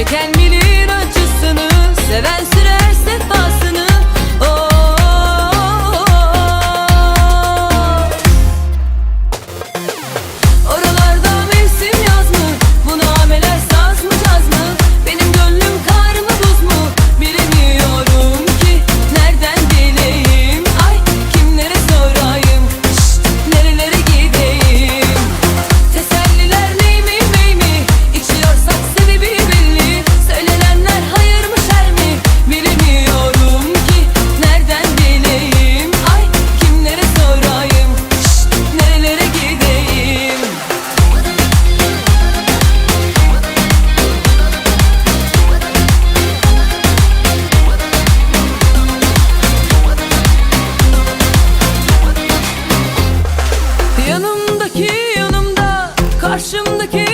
you can Karşımdaki